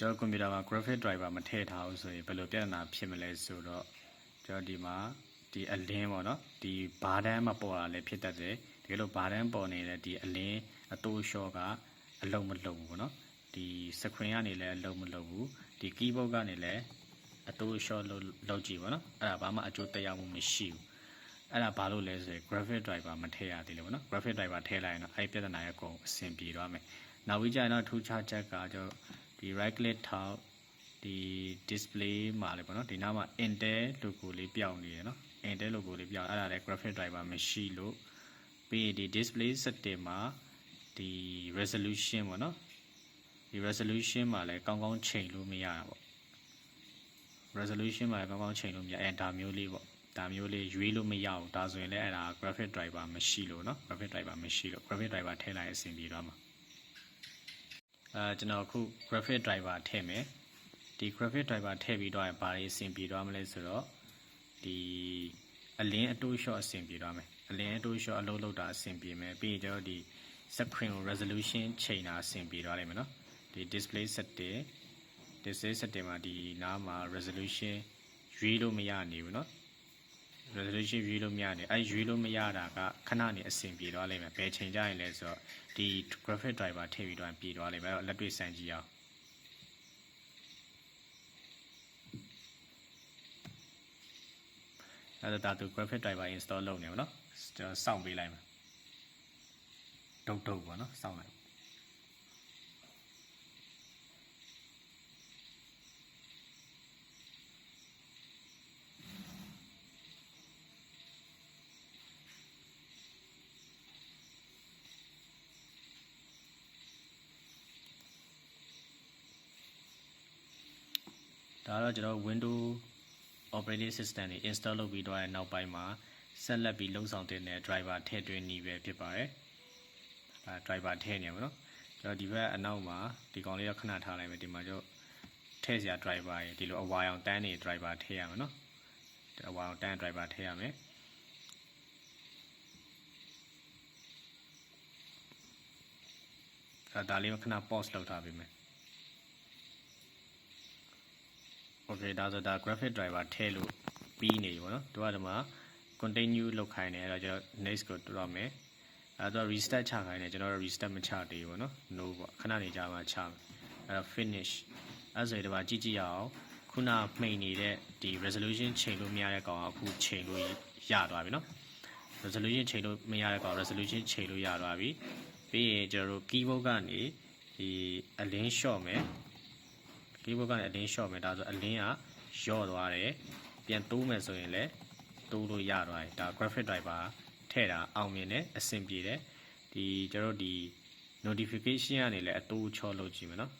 ကျွန်တော်ကွန်ပျူတာမှာ graphic driver မထည့်ထားဘူးဆိုရင်ဘယ်လိုပြဿနာဖြစ်မလဲဆိုတော့ကျွန်တော်ဒီမှာဒီအလင်းပေါ့နော်ဒီဘာတန်းမပေါ်တာလည်းဖြစ်တတ်တယ်တကယ်လို့ဘာတန်းပေါ်နေတဲ့ဒီအလင်းအတိုးလျှော့ကအလုံးမလုံးဘူးပေါ့နော်ဒီ screen ကနေလည်းအလုံးမလုံးဘူးဒီ keyboard ကနေလည်းအတိုးလျှော့လုံးလုံးကြည့်ပေါ့နော်အဲ့ဒါဘာမှအကျိုးသက်ရောက်မှုမရှိဘူးအဲ့ဒါဘာလို့လဲဆိုရင် graphic driver မထည့်ရသေးလို့ပေါ့နော် graphic driver ထည့်လိုက်ရင်တော့အဲ့ဒီပြဿနာရဲ့အကုန်အဆင်ပြေသွားမယ်နောက်ပြီးကြရင်တော့ထူးခြားချက်ကကျွန်တော် ဒီ right click ထောက်ဒီ display မှာလေပေါ့နော်ဒီနားမှာ Intel logo လေးပြောင်းနေရယ်နော် Intel logo လေးပြောင်းအဲ့ဒါလည်း graphic driver မရှိလို့ပြီးရင်ဒီ display setting မှာဒီ resolution ပေါ့နော်ဒီ resolution မှာလည်းကောင်းကောင်းချိန်လို့မရတာပေါ့ resolution မှာလည်းကောင်းကောင်းချိန်လို့မရအဲဒါမျိုးလေးပေါ့ဒါမျိုးလေးရွေးလို့မရဘူးဒါဆိုရင်လည်းအဲ့ဒါ graphic driver မရှိလို့เนาะ graphic driver မရှိလို့ graphic driver ထည့်လိုက်အဆင်ပြေတော့မှာ အဲကျွန်တော်အခု graphic driver ထည့်မယ်ဒီ graphic driver ထည့်ပြီးတော့ဘာတွေအဆင်ပြေတော့မလဲဆိုတော့ဒီအလင်းအတိုး shot အဆင်ပြေတော့မယ်အလင်းအတိုး shot အလုပ်လုပ်တာအဆင်ပြေမယ်ပြီးရင်ကျွန်တော်ဒီ screen resolution ချိန်တာအဆင်ပြေတော့လိမ့်မယ်เนาะဒီ display setting display setting မှာဒီနားမှာ resolution ရွေးလို့မရနေဘူးเนาะ resolution ရွေးလို့မရနေအဲရွေးလို့မရတာကခဏနေအဆင်ပြေသွားလိမ့်မယ်ဘယ်ချိန်ကြရင်လဲဆိုတော့ဒီ graphic driver ထည့်ပြီးတော့ပြေသွားလိမ့်မယ်အဲ့တော့လက်တွေ့စမ်းကြည့်အောင်အဲ့ဒါဒါသူ graphic driver install လုပ်နေပါတော့ကျွန်တော်စောင့်ပေးလိုက်မယ်ဒုတ်ဒုတ်ပေါ့နော်စောင့်လိုက် ဒါကတော့ကျွန်တော် Windows operating system တွေ install လုပ်ပြီးတော့နောက်ပိုင်းမှာဆက်လက်ပြီးလုံဆောင်တင်တဲ့ driver ထည့်သွင်းနည်းပဲဖြစ်ပါတယ်။အဲ driver ထည့်နေမှာနော်။ကျွန်တော်ဒီဘက်အနောက်မှာဒီကောင်လေးတော့ခဏထားလိုက်မယ်ဒီမှာကျွန်တော်ထည့်စရာ driver ရေဒီလိုအဝါရောင်တန်းနေ driver ထည့်ရမှာနော်။ဒီအဝါရောင်တန်း driver ထည့်ရမယ်။အဲဒါလေးကိုခဏ pause လုပ်ထားပေးမယ်။ okay ဒါဆိုဒါ graphic driver ထည့်လို့ပြီးနေပြီပေါ့နော်သူကဒီမှာ continue လောက်ခိုင်းတယ်အဲ့တော့ကျွန်တော် next ကိုတွတော့မယ်အဲ့တော့ restart ချခိုင်းတယ်ကျွန်တော် restart မချသေးဘူးပေါ့နော် no ပေါ့ခဏနေကြာမှချမယ်အဲ့တော့ finish အဲ့ဆိုဒီမှာကြည့်ကြည့်ရအောင်ခုနမှိန်နေတဲ့ဒီ resolution ချိန်လို့မရတဲ့ကောင်ကအခုချိန်လို့ရသွားပြီနော် resolution ချိန်လို့မရတဲ့ကောင် resolution ချိန်လို့ရသွားပြီပြီးရင်ကျွန်တော်တို့ keyboard ကနေဒီအလင်း short မယ် keyboard ကနေအလင်း short မယ်ဒါဆိုအလင်းကယော့သွားတယ်ပြန်တိုးမယ်ဆိုရင်လည်းတိုးလို့ရသွားတယ်ဒါ graphic driver ထည့်တာအောင်မြင်တယ်အဆင်ပြေတယ်ဒီကျွန်တော်တို့ဒီ notification ကနေလည်းအတိုးချောလို့ကြည့်မယ်နော်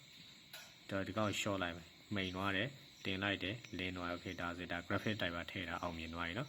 ဒါဒီကောင် short လိုက်မယ်မိန်သွားတယ်တင်လိုက်တယ်လင်းသွား okay ဒါဆိုဒါ graphic driver ထည့်တာအောင်မြင်သွားပြီနော်